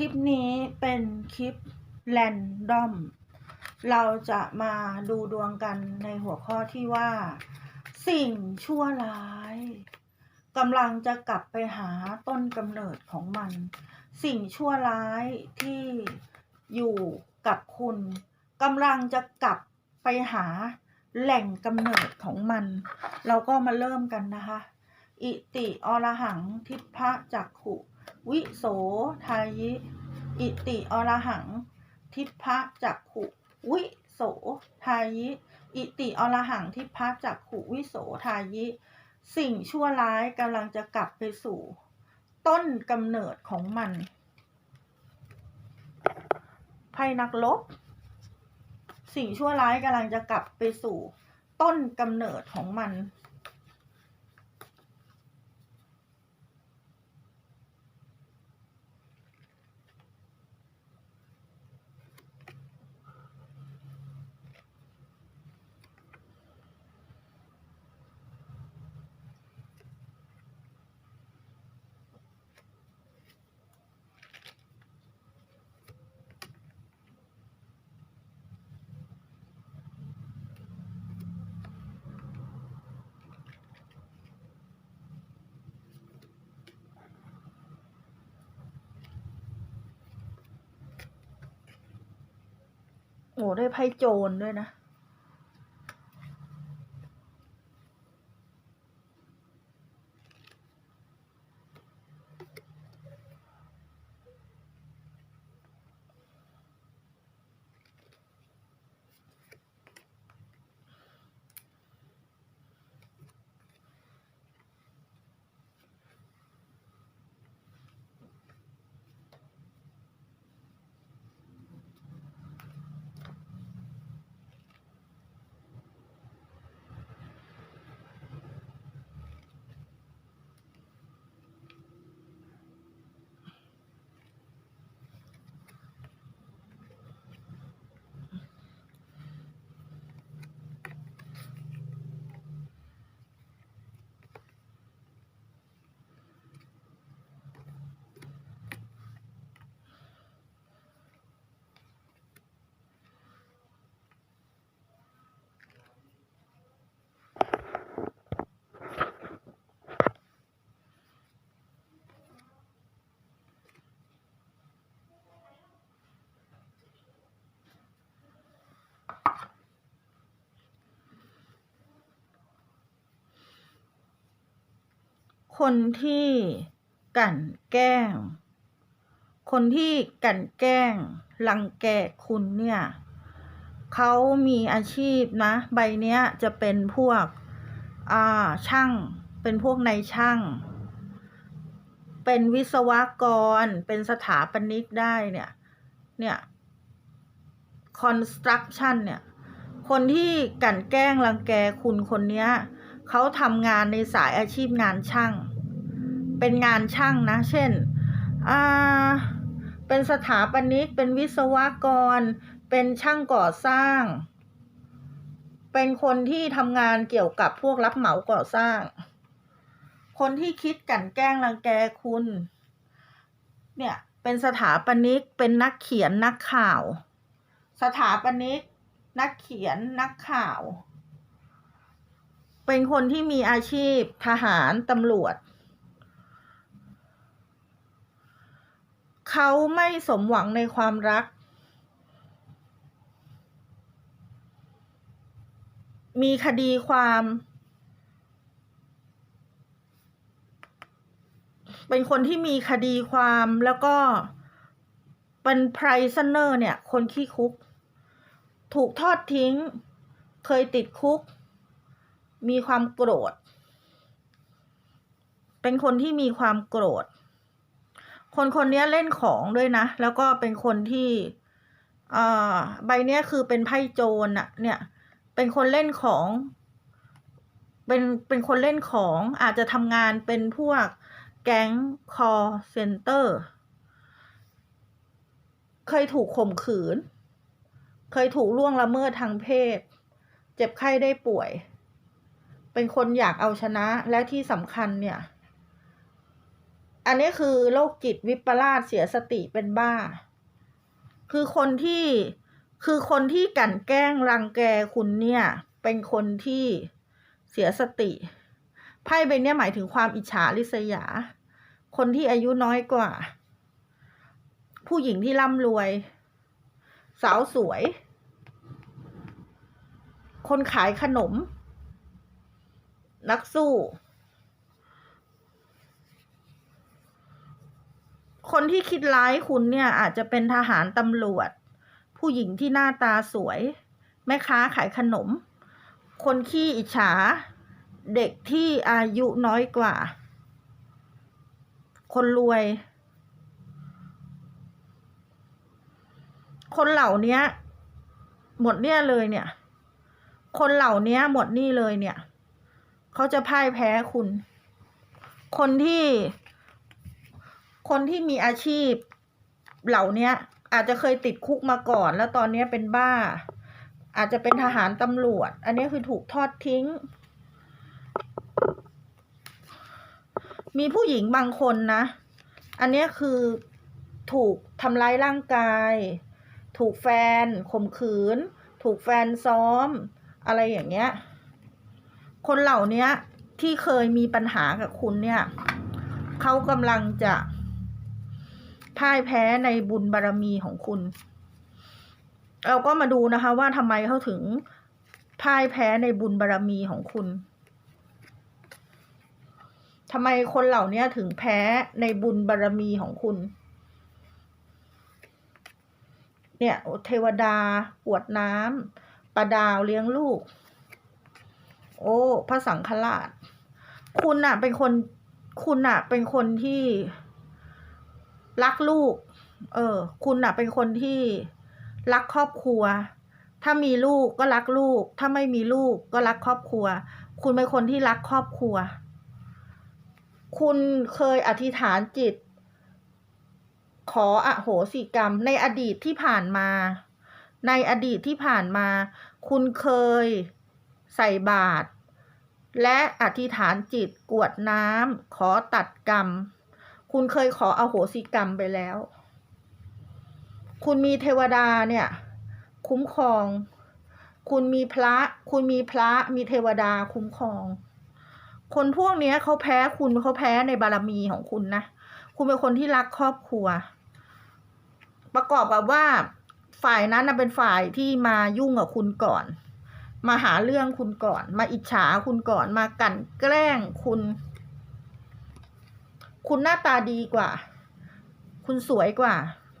คลิปนี้เป็นคลิปแรนดอม เราจะมาดูดวงกันในหัวข้อที่ว่า สิ่งชั่วร้ายกำลังจะกลับไปหาต้นกำเนิดของมัน สิ่งชั่วร้ายที่อยู่กับคุณกำลังจะกลับไปหาแหล่งกำเนิดของมัน เราก็มาเริ่มกันนะคะ อิติอรหังทิพะจักขุ วิโสทายิ อิติอรหัง ทิพะจักขุ วิโสทายิ อิติอรหัง ทิพะจักขุวิโสทายิ สิ่งชั่วร้ายกำลังจะกลับไปสู่ ต้นกำเนิดของมันไพ่นักลบ สิ่งชั่วร้ายกำลังจะกลับไปสู่ ต้นกำเนิดของมัน โอ้ได้ไพ่โจรด้วยนะ คนที่กั่นแกล้ง คนที่กั่นแกล้งรังแกคุณเนี่ยเขามีอาชีพนะ ใบเนี้ยจะเป็นพวกอ่าช่าง เป็นพวกในายช่าง เป็นวิศวกร เป็นสถาปนิกได้เนี่ย เนี่ย construction เนี่ย คนที่กั่นแกล้งรังแกคุณคนเนี้ย เขาทำงานในสายอาชีพงานช่าง เป็นงานช่างนะ เช่นอ่าเป็นสถาปนิก เป็นวิศวกร เป็นช่างก่อสร้าง เป็นคนที่ทำงานเกี่ยวกับพวกรับเหมาก่อสร้าง คนที่คิดกลั่นแกล้งรังแกคุณ เนี่ย เป็นสถาปนิก เป็นนักเขียนนักข่าว สถาปนิก นักเขียนนักข่าว เป็นคนที่มีอาชีพทหารตำรวจ เขาไม่สมหวังในความรัก มีคดีความ เป็นคนที่มีคดีความแล้วก็เป็นไพรซเนอร์เนี่ย คนขี้คุก ถูกทอดทิ้ง เคยติดคุก มีความโกรธ เป็นคนที่มีความโกรธ คนคนนี้เล่นของด้วยนะ แล้วก็เป็นคนที่อ่อใบเนี้ยคือเป็นไพ่โจรอะเนี่ย เป็นคนเล่นของ เป็นเป็นคนเล่นของอาจจะทำงานเป็นพวกแก๊งคอเซ็นเตอร์ เคยถูกข่มขืน เคยถูกล่วงละเมิดทางเพศ เจ็บไข้ได้ป่วย เป็นคนอยากเอาชนะและที่สำคัญเนี่ย อันนี้คือโรคจิตวิปลาสเสียสติเป็นบ้า คือคนที่คือคนที่กันแกล้งรังแกคุณเนี่ย เป็นคนที่เสียสติไพ่ใบเนี้ยหมายถึงความอิจฉาริษยา คนที่อายุน้อยกว่า ผู้หญิงที่ร่ำรวย สาวสวย คนขายขนม นักสู้ คนที่คิดร้ายคุณเนี่ยอาจจะเป็นทหารตำรวจ ผู้หญิงที่หน้าตาสวย แม่ค้าขายขนม คนขี้อิจฉา เด็กที่อายุน้อยกว่า คนรวย คนเหล่านี้หมดเนี่ยเลยเนี่ย คนเหล่านี้หมดนี่เลยเนี่ย เขาจะพ่ายแพ้คุณ คนที่ คนที่มีอาชีพ เหล่านี้อาจจะเคยติดคุกมาก่อน แล้วตอนนี้เป็นบ้า อาจจะเป็นทหารตำรวจ อันนี้คือถูกทอดทิ้ง มีผู้หญิงบางคนนะ อันนี้คือถูกทำร้ายร่างกาย ถูกแฟนข่มขืน ถูกแฟนซ้อม อะไรอย่างเงี้ย คนเหล่านี้ที่เคยมีปัญหากับคุณเนี่ยเขากำลังจะพ่ายแพ้ในบุญบารรมีของคุณ เราก็มาดูนะคะว่าทำไมเขาถึงพ่ายแพ้ในบุญบารรมีของคุณทำไมคนเหล่านี้ถึงแพ้ในบุญบารรมีของคุณ เนี่ยเทวดากวดน้ำปลาดาวเลี้ยงลูก โอ้พระสังฆราช คุณอะเป็นคนคุณอะเป็นคนที่รักลูก เออ คุณอะเป็นคนที่รักครอบครัว ถ้ามีลูกก็รักลูก ถ้าไม่มีลูกก็รักครอบครัว คุณเป็นคนที่รักครอบครัว คุณเคยอธิษฐานจิต ขออโหสิกรรม ในอดีตที่ผ่านมา ในอดีตที่ผ่านมา คุณเคย ใส่บาตรและอธิษฐานจิตกวดน้ำขอตัดกรรม คุณเคยขออโหสิกรรมไปแล้ว คุณมีเทวดาเนี่ย คุ้มครอง คุณมีพระ คุณมีพระมีเทวดาคุ้มครอง คนพวกนี้เขาแพ้คุณเขาแพ้ในบารมีของคุณนะ คุณเป็นคนที่รักครอบครัว ประกอบกับว่าฝ่ายนั้นเป็นฝ่ายที่มายุ่งกับคุณก่อน มาหาเรื่องคุณก่อน มาอิจฉาคุณก่อนมากันแกล้งคุณ คุณหน้าตาดีกว่า คุณสวยกว่า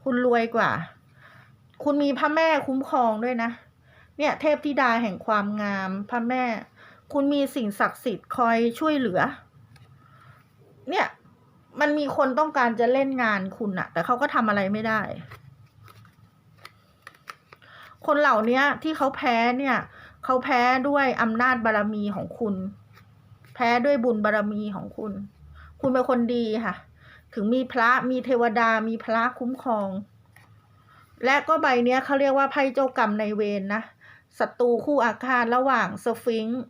คุณรวยกว่า คุณมีพระแม่คุ้มครองด้วยนะ เนี่ย เทพธิดาแห่งความงามพระแม่ คุณมีสิ่งศักดิ์สิทธิ์คอยช่วยเหลือ เนี่ยมันมีคนต้องการจะเล่นงานคุณอะแต่เขาก็ทำอะไรไม่ได้ คนเหล่านี้ที่เขาแพ้เนี่ย เขาแพ้ด้วยอำนาจบารรมีของคุณ แพ้ด้วยบุญบารรมีของคุณ คุณเป็นคนดีค่ะ ถึงมีพระมีเทวดามีพระคุ้มครอง และก็ใบเนี้ยเขาเรียกว่าไพ่เจ้ากรรมในเวรนนะศัตรูคู่อาฆาตระหว่างสฟิงค์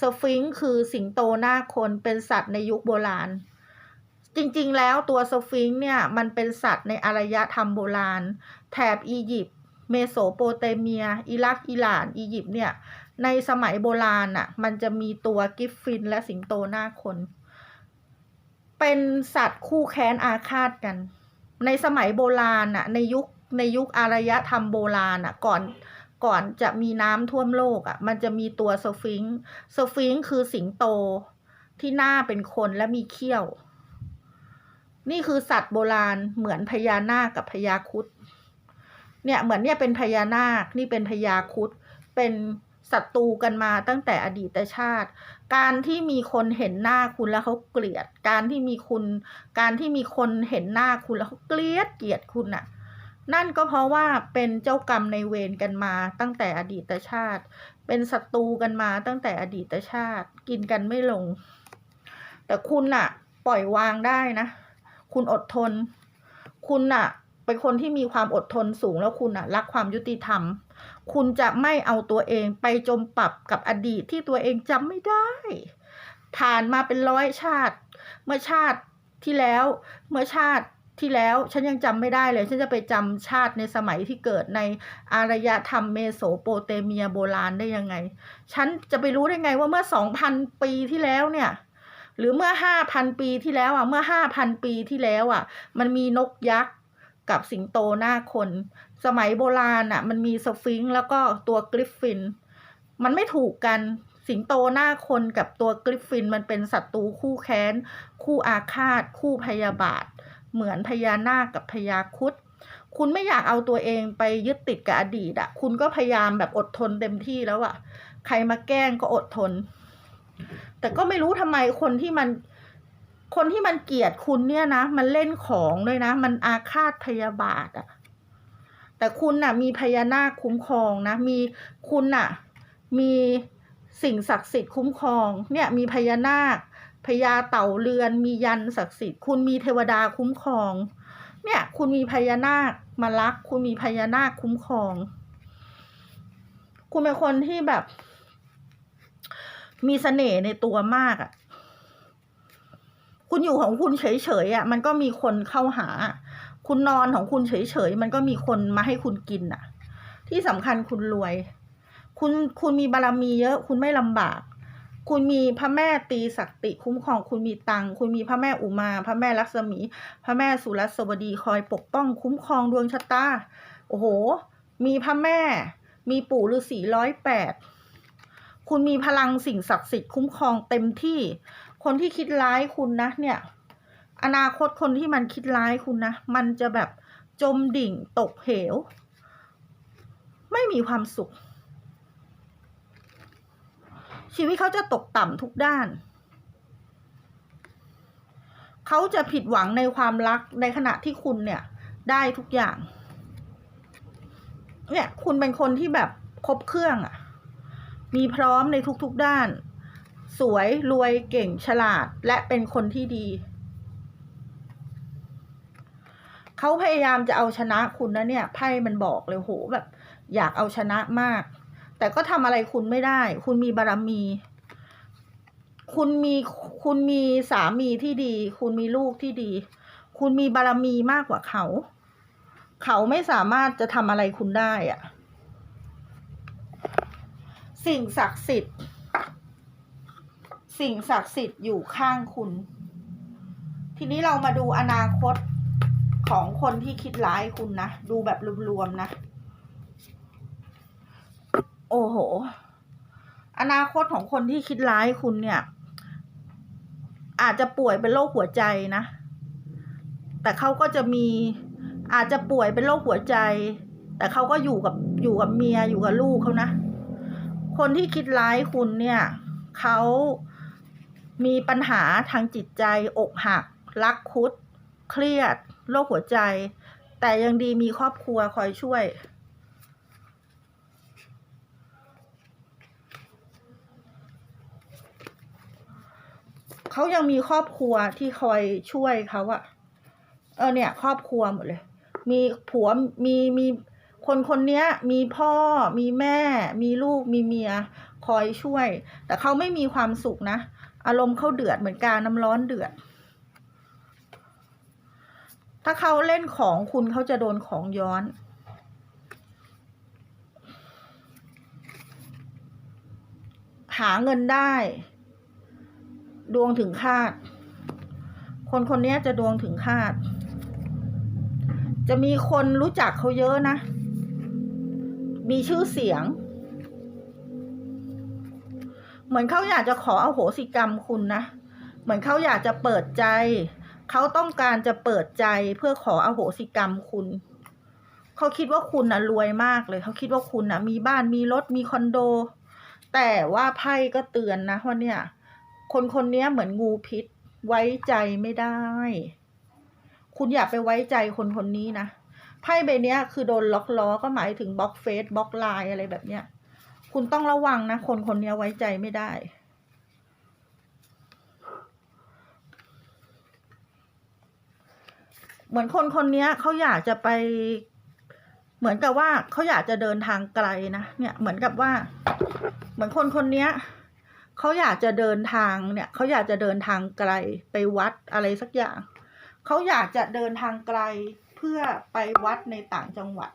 สฟิงค์คือสิงโตหน้าคนเป็นสัตว์ในยุคโบราณ จริงๆ แล้วตัวสฟิงค์เนี่ยมันเป็นสัตว์ในอารยธรรมโบราณ แถบอียิปต์ เมโสโปเตเมีย อิรัก อิหร่าน อียิปต์เนี่ย ในสมัยโบราณอะ มันจะมีตัวกิฟฟินและสิงโตหน้าคน เป็นสัตว์คู่แค้นอาฆาตกัน ในสมัยโบราณอะ ในยุค ในยุคอารยธรรมโบราณอะ ก่อน ก่อนจะมีน้ำท่วมโลกอะ มันจะมีตัวสฟิงค์ สฟิงค์คือสิงโตที่หน้าเป็นคนและมีเขี้ยว นี่คือสัตว์โบราณเหมือนพญานาคกับพญาครุด เนี่ยเหมือนเนี่ยเป็นพญานาคนี่เป็นพญาครุดเป็นศัตรูกันมาตั้งแต่อดีตชาติ การที่มีคนเห็นหน้าคุณแล้วเขาเกลียด การที่มีคุณ การที่มีคนเห็นหน้าคุณแล้วเขาเกลียดเกลียดคุณน่ะ นั่นก็เพราะว่าเป็นเจ้ากรรมในเวรกันมาตั้งแต่อดีตชาติ เป็นศัตรูกันมาตั้งแต่อดีตชาติ กินกันไม่ลง แต่คุณน่ะ ปล่อยวางได้นะ คุณอดทน คุณน่ะ เป็นคนที่มีความอดทนสูงแล้วคุณน่ะรักความยุติธรรม คุณจะไม่เอาตัวเองไปจมปรับกับอดีตที่ตัวเองจำไม่ได้ผ่านมาเป็นร้อยชาติ เมื่อชาติที่แล้ว เมื่อชาติที่แล้วฉันยังจำไม่ได้เลย ฉันจะไปจำชาติในสมัยที่เกิดในอารยธรรมเมโสโปเตเมียโบราณได้ยังไง ฉันจะไปรู้ได้ไงว่าเมื่อสองพันปีที่แล้วเนี่ย หรือเมื่อห้าพันปีที่แล้วอะ เมื่อห้าพันปีที่แล้วอะ มันมีนกยักษ์ กับสิงโตหน้าคน สมัยโบราณอะ มันมีสฟิงค์แล้วก็ตัวกริฟฟิน มันไม่ถูกกันสิงโตหน้าคนกับตัวกริฟฟินมันเป็นศัตรูคู่แค้น คู่อาฆาต คู่พยาบาท เหมือนพญานาคกับพญาคุดคุณไม่อยากเอาตัวเองไปยึดติดกับอดีตอะคุณก็พยายามแบบอดทนเต็มที่แล้วอะใครมาแกล้งก็อดทน แต่ก็ไม่รู้ทำไมคนที่มัน คนที่มันเกลียดคุณเนี่ยนะ มันเล่นของด้วยนะ มันอาฆาตพยาบาทอะแต่คุณน่ะ มีพญานาคคุ้มครองนะ มีคุณน่ะ มีสิ่งศักดิ์สิทธิ์คุ้มครอง เนี่ย มีพญานาคพญาเต่าเรือน มียันศักดิ์สิทธิ์ คุณมีเทวดาคุ้มครอง เนี่ย คุณมีพญานาคมารัก คุณมีพญานาคคุ้มครอง คุณเป็นคนที่แบบ มีเสน่ห์ในตัวมากอะ่ะ คุณอยู่ของคุณเฉยๆอะมันก็มีคนเข้าหา คุณนอนของคุณเฉยๆมันก็มีคนมาให้คุณกินอะ ที่สำคัญคุณรวย คุณคุณมีบารมีเยอะ คุณไม่ลำบาก คุณมีพระแม่ตีศักติคุ้มครอง คุณมีตังค์คุณมีพระแม่อุมา พระแม่ลักษมี พระแม่สุรสวดีคอยปกป้องคุ้มครองดวงชะตาโอ้โห มีพระแม่ มีปู่ฤาษีร้อยแปดคุณมีพลังสิ่งศักดิ์สิทธิ์คุ้มครองเต็มที่ คนที่คิดร้ายคุณนะเนี่ย อนาคตคนที่มันคิดร้ายคุณนะมันจะแบบจมดิ่งตกเหว ไม่มีความสุข ชีวิตเขาจะตกต่ำทุกด้าน เขาจะผิดหวังในความรักในขณะที่คุณเนี่ยได้ทุกอย่าง เนี่ย คุณเป็นคนที่แบบครบเครื่องอะ่ะมีพร้อมในทุกๆด้าน สวยรวยเก่งฉลาดและเป็นคนที่ดี เขาพยายามจะเอาชนะคุณนะเนี่ยไพ่มันบอกเลยโหแบบ อยากเอาชนะมาก แต่ก็ทำอะไรคุณไม่ได้ คุณมีบารมี คุณมีคุณมีสามีที่ดี คุณมีลูกที่ดี คุณมีบารมีมากกว่าเขา เขาไม่สามารถจะทำอะไรคุณได้อะสิ่งศักดิ์สิทธิ์ สิ่งศักดิ์สิทธิ์อยู่ข้างคุณ ทีนี้เรามาดูอนาคตของคนที่คิดร้ายคุณนะ ดูแบบรวมๆนะ โอ้โห อนาคตของคนที่คิดร้ายคุณเนี่ย อาจจะป่วยเป็นโรคหัวใจนะ แต่เขาก็จะมีอาจจะป่วยเป็นโรคหัวใจ แต่เขาก็อยู่กับอยู่กับเมียอยู่กับลูกเขานะ คนที่คิดร้ายคุณเนี่ยเขา มีปัญหาทางจิตใจอกหัก รักคุด เครียด โรคหัวใจ แต่ยังดีมีครอบครัวคอยช่วย เขายังมีครอบครัวที่คอยช่วยเขาอะเออเนี่ย ครอบครัวหมดเลย มีผัวมีมีคนคนเนี้ยมีพ่อมีแม่ มีลูกมีเมีย คอยช่วย แต่เขาไม่มีความสุขนะ อารมณ์เขาเดือดเหมือนกาน้ำร้อนเดือด ถ้าเขาเล่นของคุณเขาจะโดนของย้อน หาเงินได้ ดวงถึงคาด คนคนนี้จะดวงถึงคาด จะมีคนรู้จักเขาเยอะนะ มีชื่อเสียง เหมือนเขาอยากจะขออโหสิกรรมคุณนะ เหมือนเขาอยากจะเปิดใจ เขาต้องการจะเปิดใจเพื่อขออโหสิกรรมคุณ เขาคิดว่าคุณนะรวยมากเลย เขาคิดว่าคุณนะมีบ้านมีรถมีคอนโด แต่ว่าไพ่ก็เตือนนะว่าเนี่ย คนคนนี้เหมือนงูพิษ ไว้ใจไม่ได้ คุณอย่าไปไว้ใจคนคนนี้นะไพ่ใบเนี้ยคือโดนล็อกล้อก็หมายถึงบล็อกเฟซบล็อกไลน์อะไรแบบเนี้ย คุณต้องระวังนะ คนคนนี้ไว้ใจไม่ได้ เหมือนคนคนนี้เขาอยากจะไป เหมือนกับว่าเขาอยากจะเดินทางไกลนะเนี่ยเหมือนกับว่า เหมือนคนคนนี้เขาอยากจะเดินทางเนี่ยเขาอยากจะเดินทางไกลไปวัดอะไรสักอย่างเขาอยากจะเดินทางไกลเพื่อไปวัดในต่างจังหวัด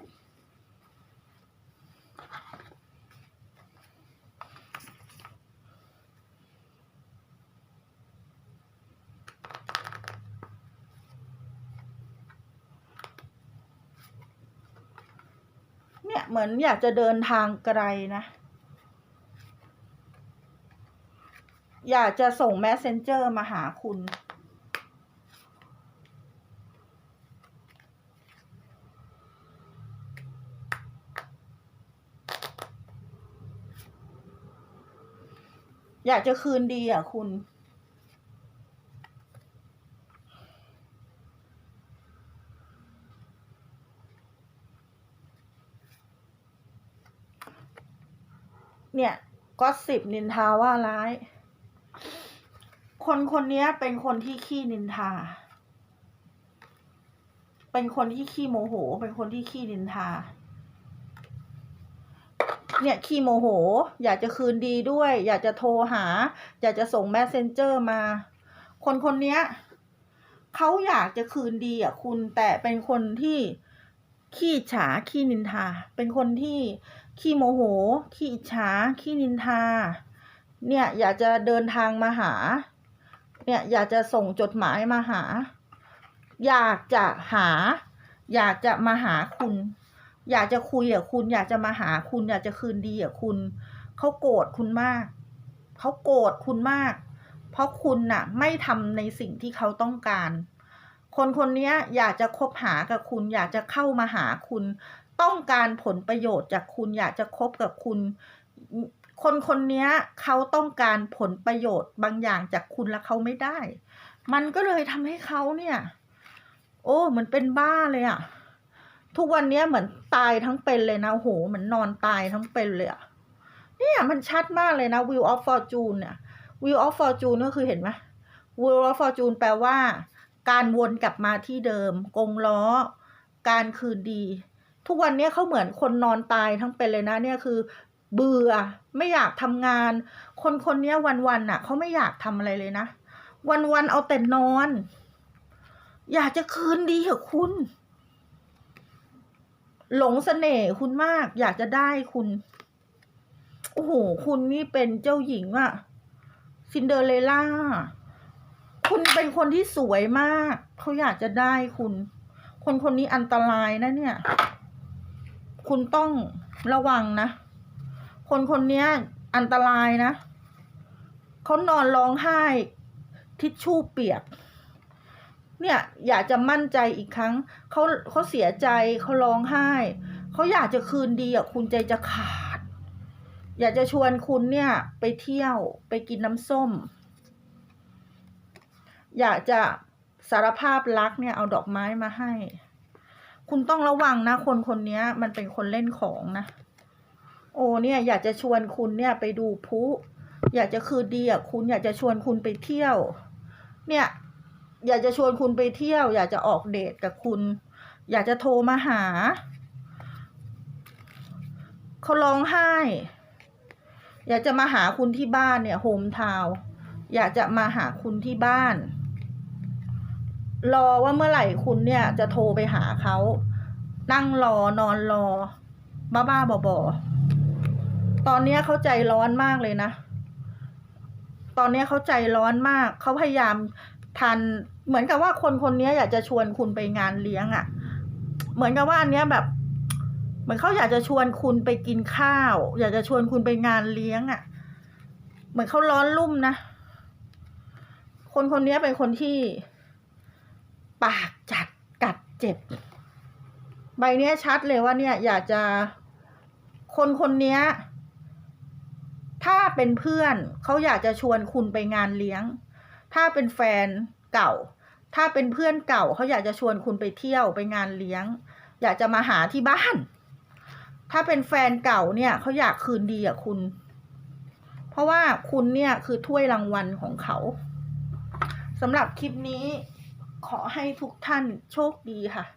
เนี่ยเหมือนอยากจะเดินทางไกลนะ อยากจะส่ง messenger มาหาคุณ อยากจะคืนดีอะคุณ เนี่ย ก็สิบนินทาว่าร้าย คนคนนี้เป็นคนที่ขี้นินทา เป็นคนที่ขี้โมโห เป็นคนที่ขี้นินทา เนี่ยขี้โมโห อยากจะคืนดีด้วย อยากจะโทรหา อยากจะส่ง messenger มา คนคนนี้เขาอยากจะคืนดีอะคุณแต่เป็นคนที่ขี้ฉาขี้นินทา เป็นคนที่ ขี้โมโห ขี้อิจฉา ขี้นินทา เนี่ยอยากจะเดินทางมาหา เนี่ยอยากจะส่งจดหมายมาหา อยากจะหา อยากจะมาหาคุณ อยากจะคุยกับคุณ อยากจะมาหาคุณ อยากจะคืนดีกับคุณ เขาโกรธคุณมาก เขาโกรธคุณมาก เพราะคุณน่ะ ไม่ทำในสิ่งที่เขาต้องการคนคนนี้อยากจะคบหากับคุณ อยากจะเข้ามาหาคุณ ต้องการผลประโยชน์จากคุณอยากจะคบกับคุณ คนคนนี้เขาต้องการผลประโยชน์บางอย่างจากคุณแล้วเขาไม่ได้ มันก็เลยทำให้เขาเนี่ย โอ้เหมือนเป็นบ้าเลยอะทุกวันนี้เหมือนตายทั้งเป็นเลยนะโอ้โหเหมือนนอนตายทั้งเป็นเลยอะเนี่ยมันชัดมากเลยนะ Wheel of Fortune เนี่ย Wheel of Fortune ก็คือเห็นไหม Wheel of Fortune แปลว่า การวนกลับมาที่เดิม กงล้อ การคืนดี ทุกวันนี้เขาเหมือนคนนอนตายทั้งเป็นเลยนะเนี่ยคือ เบื่อไม่อยากทำงาน คนคนนี้วันๆน่ะเขาไม่อยากทำอะไรเลยนะ วันๆเอาแต่นอน อยากจะคืนดีกับคุณ หลงเสน่ห์คุณมาก อยากจะได้คุณโอ้โหคุณนี่เป็นเจ้าหญิงอะซินเดอเรลล่าคุณเป็นคนที่สวยมาก เขาอยากจะได้คุณ คนคนนี้อันตรายนะเนี่ย คุณต้องระวังนะ คนคนนี้อันตรายนะเขานอนร้องไห้ ทิชชู่เปียก เนี่ยอยากจะมั่นใจอีกครั้งเขาเขาเสียใจเขาร้องไห้เขาอยากจะคืนดีอะคุณใจจะขาด อยากจะชวนคุณเนี่ยไปเที่ยวไปกินน้ำส้ม อยากจะสารภาพรักเนี่ยเอาดอกไม้มาให้ คุณต้องระวังนะ คนคนนี้มันเป็นคนเล่นของนะ โอ้เนี่ยอยากจะชวนคุณเนี่ยไปดูพุอยากจะคืนดีอะคุณอยากจะชวนคุณไปเที่ยว เนี่ย อยากจะชวนคุณไปเที่ยว อยากจะออกเดทกับคุณ อยากจะโทรมาหาเขาร้องไห้ อยากจะมาหาคุณที่บ้านเนี่ยโฮมทาวอยากจะมาหาคุณที่บ้าน รอว่าเมื่อไหร่คุณเนี่ยจะโทรไปหาเขา นั่งรอนอนรอ บ้าบ้าบอๆตอนนี้เขาใจร้อนมากเลยนะ ตอนนี้เขาใจร้อนมาก เขาพยายามทัน เหมือนกับว่าคนคนนี้อยากจะชวนคุณไปงานเลี้ยงอะ่ะ เหมือนกับว่าอันเนี้ยแบบ เหมือนเขาอยากจะชวนคุณไปกินข้าว อยากจะชวนคุณไปงานเลี้ยงอะ่ะ เหมือนเขาร้อนรุ่มนะ คนคนนี้เป็นคนที่ ปากจัดกัดเจ็บ ใบเนี้ยชัดเลยว่าเนี่ย อยากจะคนคนเนี้ย ถ้าเป็นเพื่อนเขาอยากจะชวนคุณไปงานเลี้ยง ถ้าเป็นแฟนเก่า ถ้าเป็นเพื่อนเก่าเขาอยากจะชวนคุณไปเที่ยวไปงานเลี้ยง อยากจะมาหาที่บ้าน ถ้าเป็นแฟนเก่าเนี่ยเขาอยากคืนดีกับคุณ เพราะว่าคุณเนี่ยคือถ้วยรางวัลของเขาสำหรับคลิปนี้ ขอให้ทุกท่านโชคดีค่ะ